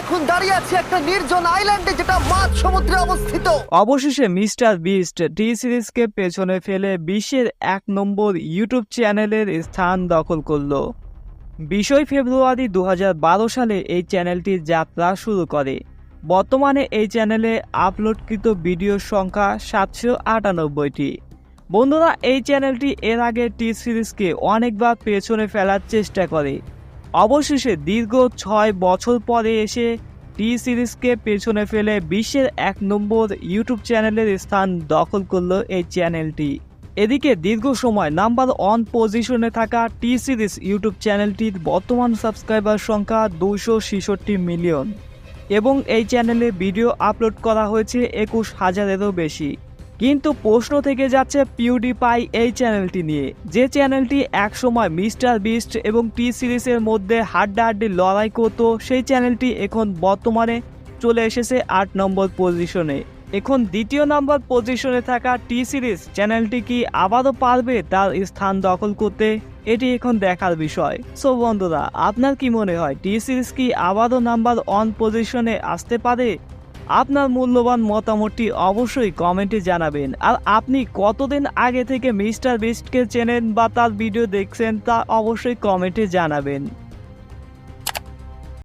এখন দাঁড়িয়ে আছি একটা নির্জন আইল্যান্ডে যেটা মাঝ সমুদ্রে অবস্থিত। অবশেষে মিস্টার বিস্ট টি সিরিজকে পেছনে ফেলে বিশ্বের এক নম্বর ইউটিউব চ্যানেলের স্থান দখল করল। বিশই ফেব্রুয়ারি দু হাজার বারো সালে এই চ্যানেলটির যাত্রা শুরু করে। বর্তমানে এই চ্যানেলে আপলোডকৃত ভিডিওর সংখ্যা সাতশো আটানব্বইটি। বন্ধুরা, এই চ্যানেলটি এর আগে টি সিরিজকে অনেকবার পেছনে ফেলার চেষ্টা করে। অবশেষে দীর্ঘ ছয় বছর পরে এসে টি সিরিজকে পেছনে ফেলে বিশ্বের এক নম্বর ইউটিউব চ্যানেলের স্থান দখল করল এই চ্যানেলটি। এদিকে দীর্ঘ সময় নাম্বার ওয়ান পজিশনে থাকা টি সিরিজ ইউটিউব চ্যানেলটির বর্তমান সাবস্ক্রাইবার সংখ্যা দুশো মিলিয়ন এবং এই চ্যানেলে ভিডিও আপলোড করা হয়েছে একুশ হাজারেরও বেশি। কিন্তু প্রশ্ন থেকে যাচ্ছে পিউডিপাই এই চ্যানেলটি নিয়ে। যে চ্যানেলটি একসময় মিস্টার বিস্ট এবং টি সিরিজের মধ্যে হাড্ডাহাড্ডি লড়াই করতো, সেই চ্যানেলটি এখন বর্তমানে চলে এসেছে আট নম্বর পজিশনে। এখন দ্বিতীয় নম্বর পজিশনে থাকা টি সিরিজ চ্যানেলটি কি আবারও পারবে তার স্থান দখল করতে? এটি এখন দেখার বিষয়। সো বন্ধুরা, আপনার কি মনে হয়, টি সিরিজ কি আবারও নাম্বার ওয়ান পজিশনে আসতে পারে? আপনার মূল্যবান মতামতটি অবশ্যই কমেন্টে জানাবেন। আর আপনি কতদিন আগে থেকে মিস্টার বিস্টকে চেনেন বা তার ভিডিও দেখছেন তা অবশ্যই কমেন্টে জানাবেন।